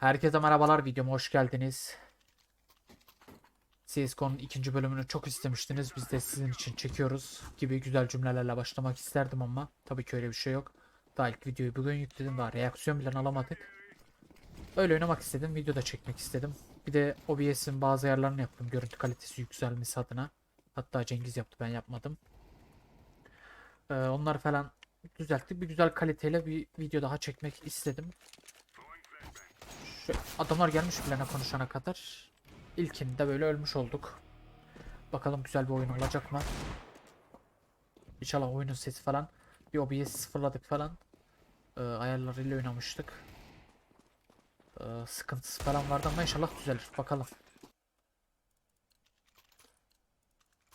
Herkese merhabalar videoma hoş geldiniz. CSGO'nun ikinci bölümünü çok istemiştiniz. Biz de sizin için çekiyoruz gibi güzel cümlelerle başlamak isterdim ama tabii ki öyle bir şey yok. Daha ilk videoyu bugün yükledim daha reaksiyon bile alamadık. Öyle oynamak istedim. Video da çekmek istedim. Bir de OBS'in bazı ayarlarını yaptım. Görüntü kalitesi yükselmesi adına. Hatta Cengiz yaptı ben yapmadım. Ee, onlar falan düzelttik. Bir güzel kaliteyle bir video daha çekmek istedim. Adamlar gelmiş bilene konuşana kadar. İlkinde böyle ölmüş olduk. Bakalım güzel bir oyun olacak mı? İnşallah oyunun sesi falan. Bir OBS sıfırladık falan. Ee, ayarlarıyla oynamıştık. Ee, sıkıntısı falan vardı ama inşallah düzelir. Bakalım.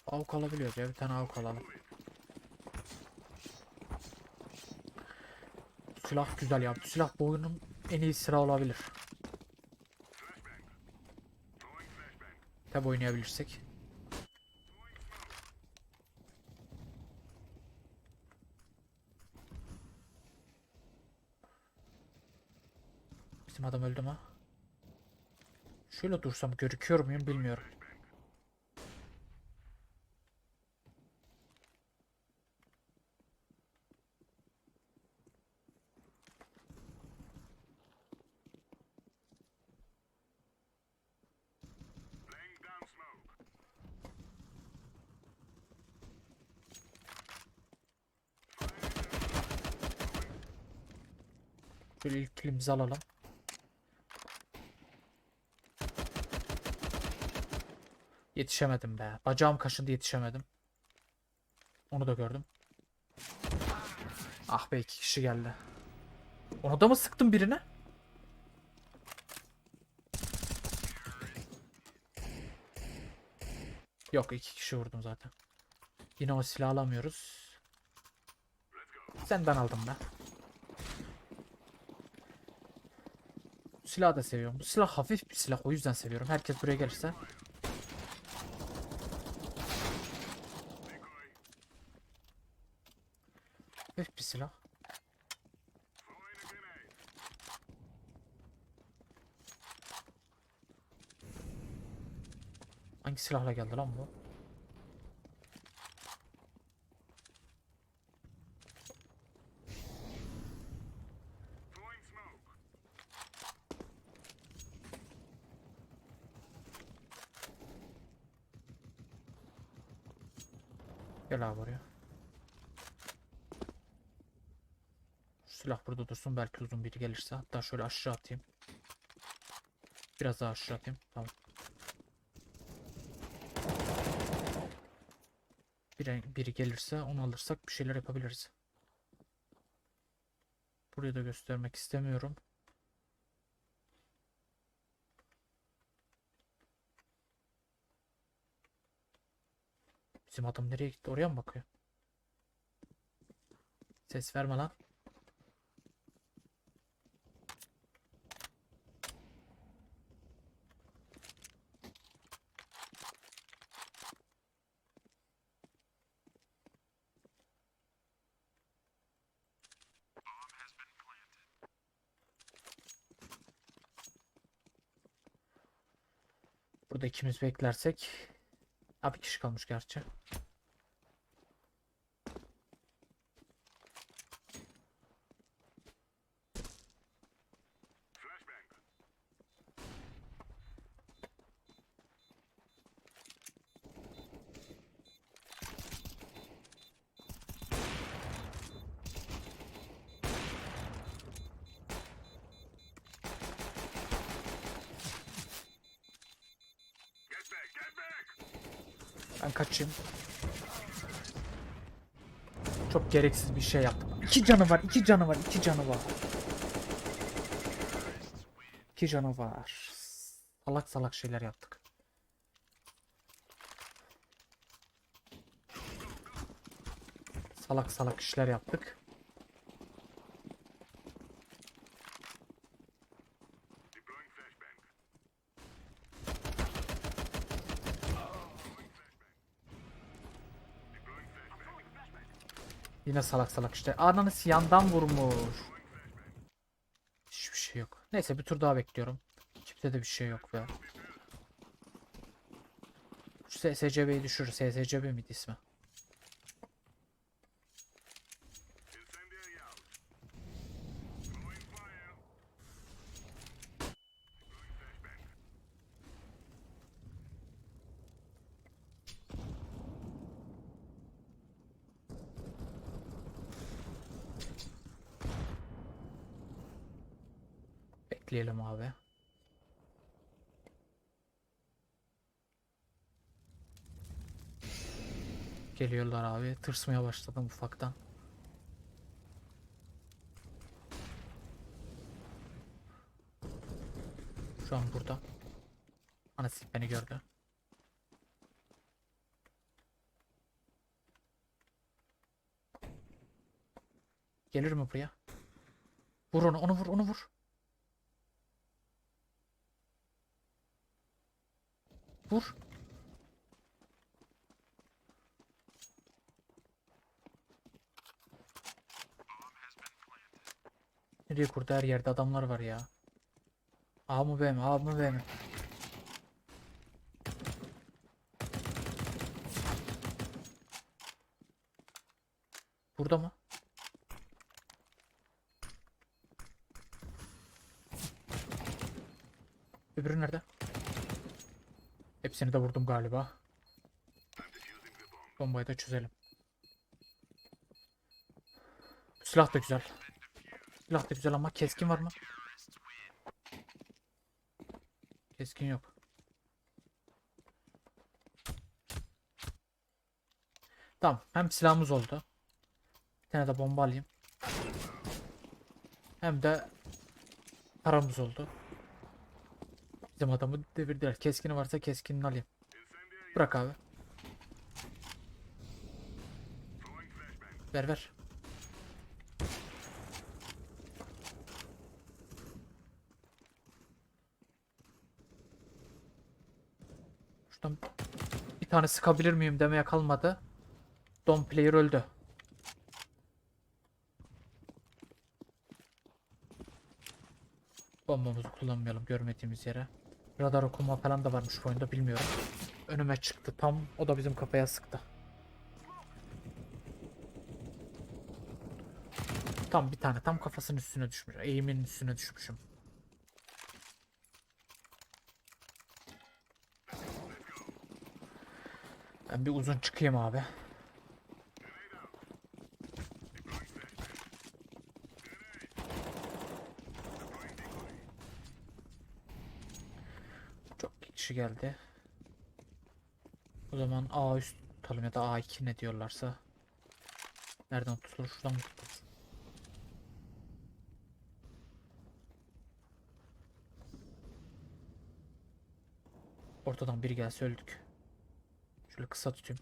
Avuk alabiliyoruz ya. Bir tane avuk alalım. Silah güzel ya. Silah bu oyunun en iyi silahı olabilir. Tabi oynayabilirsek. Bizim adam öldü mü? Şöyle dursam görüküyor muyum bilmiyorum. Şöyle ilk kilimizi alalım. Yetişemedim be. Bacağım kaşındı yetişemedim. Onu da gördüm. Ah be iki kişi geldi. Onu da mı sıktım birine? Yok iki kişi vurdum zaten. Yine o silahı alamıyoruz. Senden aldım ben. Silahı da seviyorum. Bu silah hafif bir silah o yüzden seviyorum. Herkes buraya gelirse. Hafif bir silah. Hangi silahla geldi lan bu? Gel abi oraya. Şu silah burada dursun belki uzun biri gelirse. Hatta şöyle aşağı atayım. Biraz daha aşağı atayım. Tamam. Biri, biri gelirse onu alırsak bir şeyler yapabiliriz. Burayı da göstermek istemiyorum. Bizim adam nereye gitti? Oraya mı bakıyor? Ses verme lan. Burada ikimiz beklersek Abi kişi kalmış gerçi. Ben kaçayım. Çok gereksiz bir şey yaptım. İki canı var, iki canı var, iki canı var. İki canı var. Salak salak şeyler yaptık. Salak salak işler yaptık. Yine salak salak işte. Ananı yandan vurmuş. Hiçbir şey yok. Neyse bir tur daha bekliyorum. Kimse de bir şey yok be. Şu SSCB'yi düşürür. SSCB miydi ismi? Bekleyelim abi. Geliyorlar abi. Tırsmaya başladım ufaktan. Şu an burada. Anası beni gördü. Gelir mi buraya? Vur onu, onu vur, onu vur. Vur. Nereye kurdu her yerde adamlar var ya. A mı B mi? A mı B mi? Burada mı? Öbürü nerede? Hepsini de vurdum galiba. Bombayı da çözelim. Silah da güzel. Silah da güzel ama keskin var mı? Keskin yok. Tamam. Hem silahımız oldu. Bir tane de bomba alayım. Hem de paramız oldu. Bizim adamı devirdiler. Keskini varsa keskinini alayım. Bırak abi. Ver ver. Şuradan bir tane sıkabilir miyim demeye kalmadı. Don player öldü. Bombamızı kullanmayalım görmediğimiz yere. Radar okuma falan da varmış bu oyunda bilmiyorum. Önüme çıktı tam o da bizim kafaya sıktı. Tam bir tane tam kafasının üstüne düşmüş. Eğimin üstüne düşmüşüm. Ben bir uzun çıkayım abi. Çok kişi geldi. O zaman A üst tutalım ya da A2 ne diyorlarsa. Nereden tutulur? Şuradan mı tutulur? Ortadan biri gelse öldük. Şöyle kısa tutayım.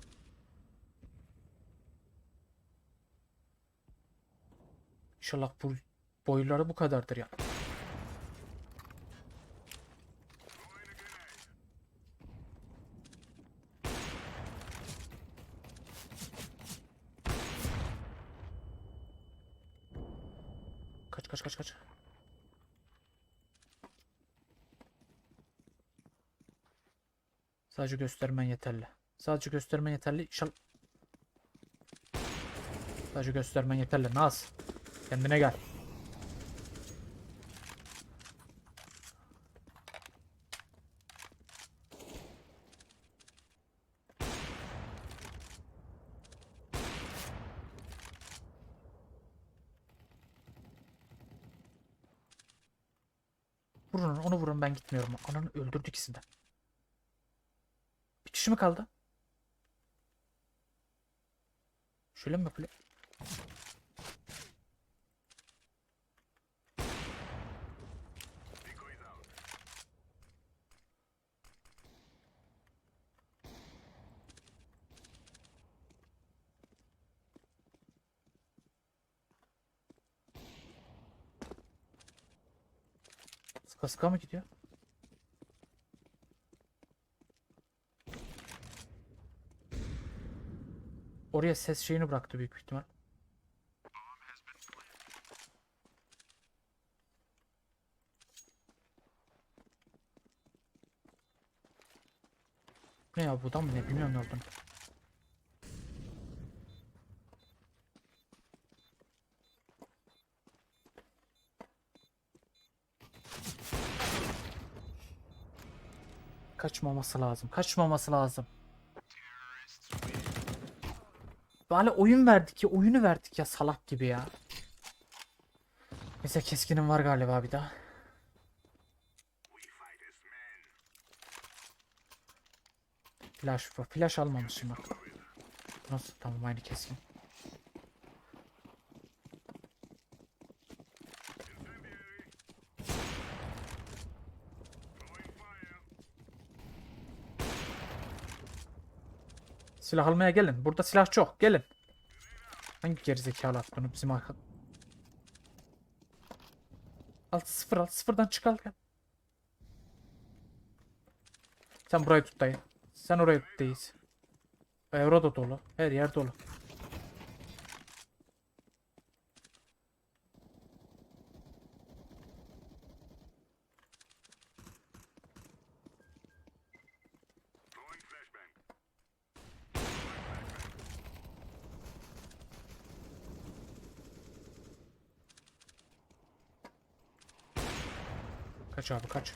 İnşallah bu boyları bu kadardır ya. Kaç kaç kaç kaç. Sadece göstermen yeterli. Sadece göstermen yeterli. İnşallah. Sadece göstermen yeterli. Naz. Kendine gel. Vurun onu vurun ben gitmiyorum. Ananı öldürdü ikisini de. Kişi mi kaldı? Şöyle mi yapılıyor? Sıka sıka mı gidiyor? oraya ses şeyini bıraktı büyük ihtimal. Ne ya buradan mı ne bilmiyorum oradan. Kaçmaması lazım. Kaçmaması lazım. Böyle oyun verdik ya. Oyunu verdik ya salak gibi ya. Neyse keskinim var galiba bir daha. Flash, flash almamışım bak. Nasıl? Tamam aynı keskin. Silah almaya gelin. Burada silah çok. Gelin. Hangi gerizekalı attı onu bizim arka... Al sıfır al. Sıfırdan çık al gel. Sen burayı tut dayı. Sen orayı tut deyiz. Euro da dolu. Her yer dolu. Kaç abi kaç.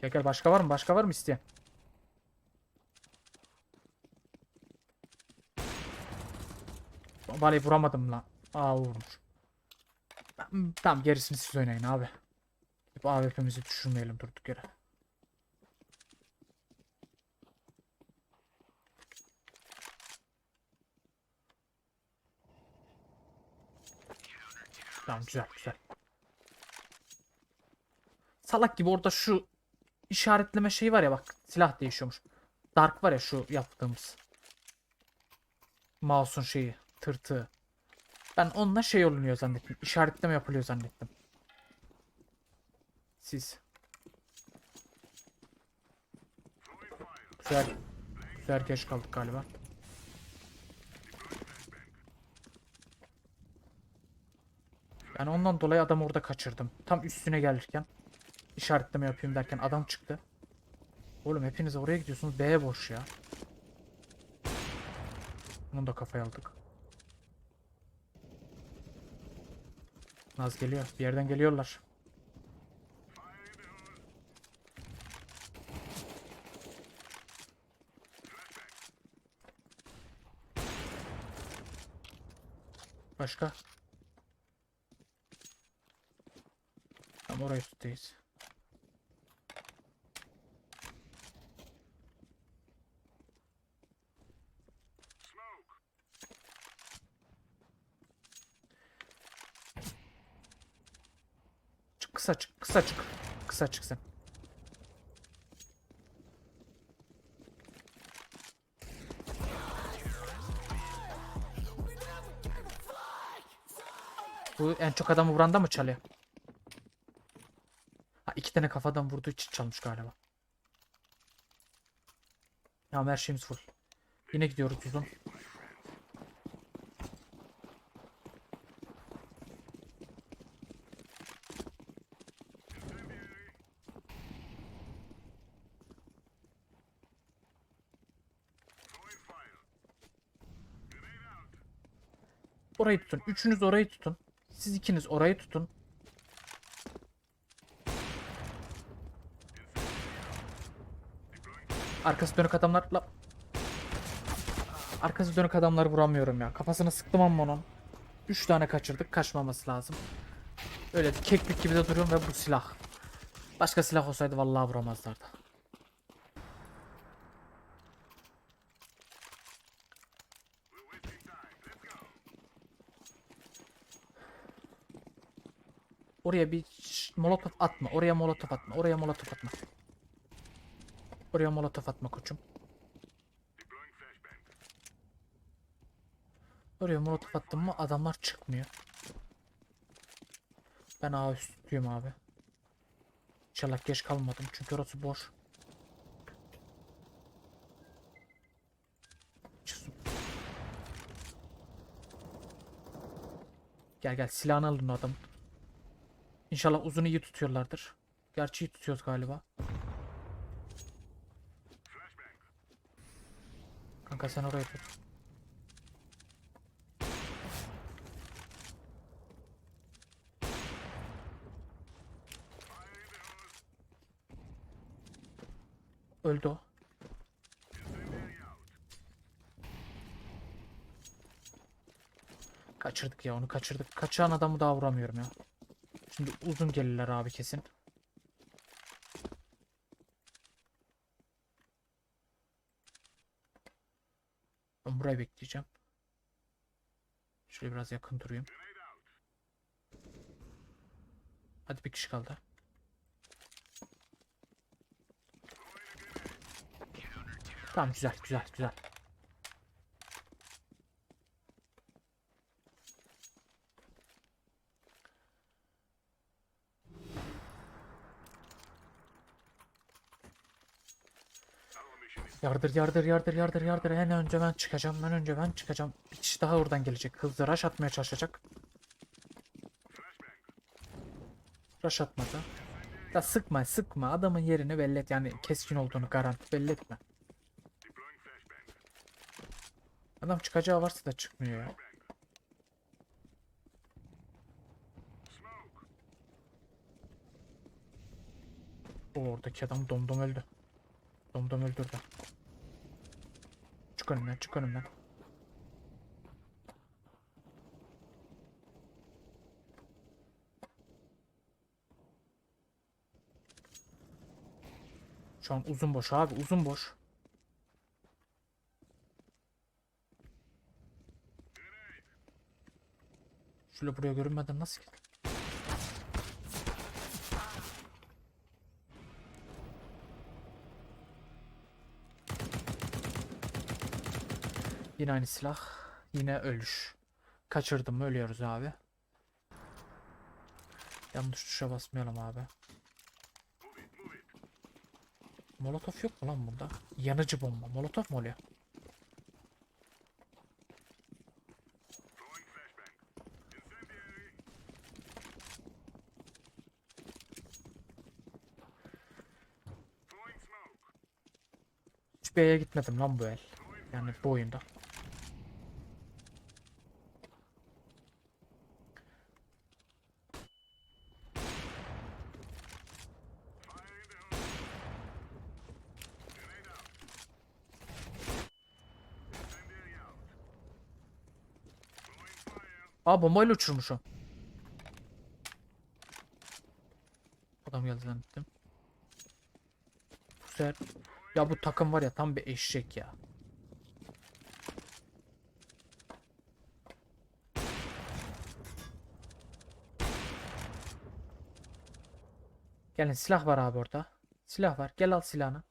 Gel gel başka var mı? Başka var mı isteyen? Baleyi vuramadım lan. Aa vurmuş. Tamam gerisini siz oynayın abi. AWP'mizi düşürmeyelim durduk yere. Tamam güzel güzel. Salak gibi orada şu işaretleme şeyi var ya bak silah değişiyormuş. Dark var ya şu yaptığımız. Mouse'un şeyi tırtığı. Ben onunla şey olunuyor zannettim. İşaretleme yapılıyor zannettim. Siz. Güzel. Güzel geç kaldık galiba. Yani ondan dolayı adamı orada kaçırdım. Tam üstüne gelirken işaretleme yapayım derken adam çıktı. Oğlum hepiniz oraya gidiyorsunuz. B boş ya. Bunu da kafaya aldık. Naz geliyor. Bir yerden geliyorlar. Başka? Tam oraya üstteyiz. Çık kısa çık kısa çık. Kısa çık sen. Bu en çok adamı vuranda mı çalıyor? İki tane kafadan vurduğu için çalmış galiba. Tamam her şeyimiz full. Yine gidiyoruz uzun. Orayı tutun. Üçünüz orayı tutun. Siz ikiniz orayı tutun. Arkası dönük adamlarla Arkası dönük adamları vuramıyorum ya. Kafasına sıktım ama onun. 3 tane kaçırdık. Kaçmaması lazım. Öyle keklik gibi de duruyorum ve bu silah. Başka silah olsaydı vallahi vuramazlardı. Oraya bir ş- molotof atma. Oraya molotof atma. Oraya molotof atma. Oraya molotof atma koçum. Oraya molotof attım mı adamlar çıkmıyor. Ben A üstlüyüm abi. İnşallah geç kalmadım çünkü orası boş. Gel gel silahını alın o adamın. İnşallah uzun iyi tutuyorlardır. Gerçi iyi tutuyoruz galiba. Kanka sen oraya tut. Öldü o. Kaçırdık ya onu kaçırdık. Kaçan adamı daha vuramıyorum ya. Şimdi uzun gelirler abi kesin. Burayı bekleyeceğim. Şöyle biraz yakın durayım. Hadi bir kişi kaldı. Tamam güzel güzel güzel. Yardır yardır yardır yardır yardır. En önce ben çıkacağım en önce ben çıkacağım. Bir kişi daha oradan gelecek. Hızlı rush atmaya çalışacak. Rush atmadı. Ya sıkma sıkma. Adamın yerini belli et. Yani keskin olduğunu garanti belli etme. Adam çıkacağı varsa da çıkmıyor ya. O oradaki adam domdom öldü Domdom öldürdü Çık önümden çık önümden Şu an uzun boş abi uzun boş. Şöyle buraya görünmeden nasıl git? Yine aynı silah. Yine ölüş. Kaçırdım mı ölüyoruz abi. Yanlış tuşa basmayalım abi. Molotof yok mu lan bunda? Yanıcı bomba. Molotof mu oluyor? Hiç B'ye gitmedim lan bu el. Yani bu oyunda. Aa bombayla uçurmuş o. Adam geldi zannettim. Bu sefer... Ya bu takım var ya tam bir eşek ya. Gelin silah var abi orada. Silah var. Gel al silahını.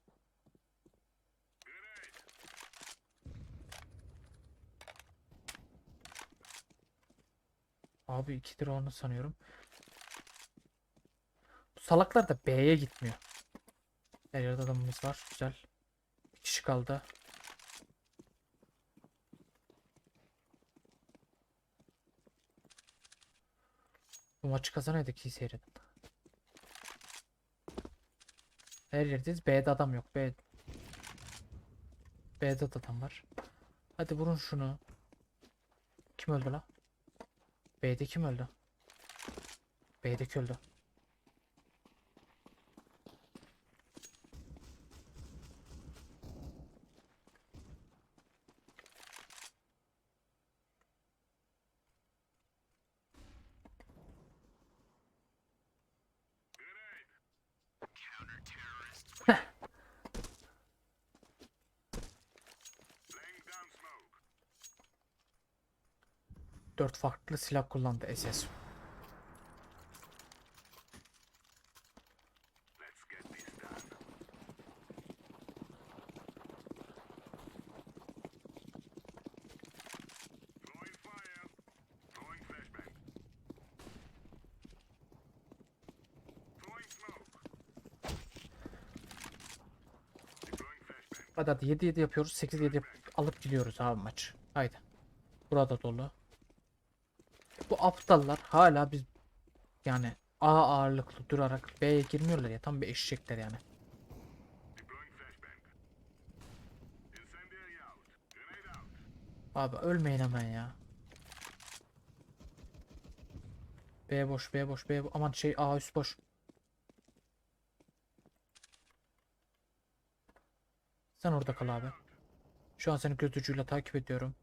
Abi ikidir onu sanıyorum. Bu salaklar da B'ye gitmiyor. Her yerde adamımız var. Güzel. Bir kişi kaldı. Bu maçı kazanaydık iyi seyredin. Her yerdeyiz. B'de adam yok. B... B'de de adam var. Hadi vurun şunu. Kim öldü la? B'de kim öldü? B'deki öldü. Dört farklı silah kullandı SS. Hadi hadi 7 7 yapıyoruz. 8 7 yap alıp gidiyoruz abi maç. Haydi. Burada dolu. Bu aptallar hala biz yani A ağırlıklı durarak B'ye girmiyorlar ya tam bir eşekler yani. Abi ölmeyin hemen ya. B boş, B boş, B bo- aman şey A üst boş. Sen orada kal abi. Şu an seni göz ucuyla takip ediyorum.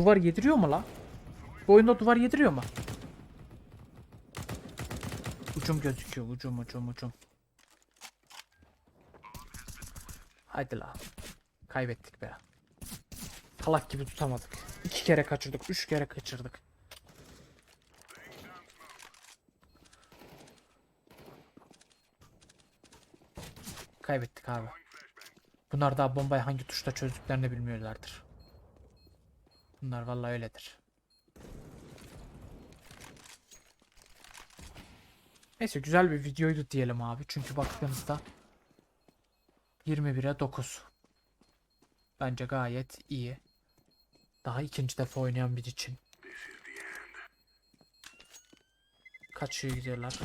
Duvar yediriyor mu la? Bu oyunda duvar yediriyor mu? Ucum gözüküyor. Ucum ucum ucum. Haydi la. Kaybettik be. Salak gibi tutamadık. İki kere kaçırdık. Üç kere kaçırdık. Kaybettik abi. Bunlar daha bombayı hangi tuşta çözdüklerini bilmiyorlardır. Bunlar vallahi öyledir. Neyse güzel bir videoydu diyelim abi. Çünkü baktığımızda 21'e 9. Bence gayet iyi. Daha ikinci defa oynayan biri için. Kaçıyor gidiyorlar.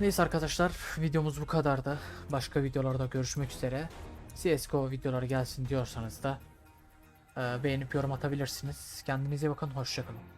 Neyse arkadaşlar videomuz bu kadardı. Başka videolarda görüşmek üzere. CSGO videoları gelsin diyorsanız da e, beğenip yorum atabilirsiniz. Kendinize bakın. Hoşçakalın.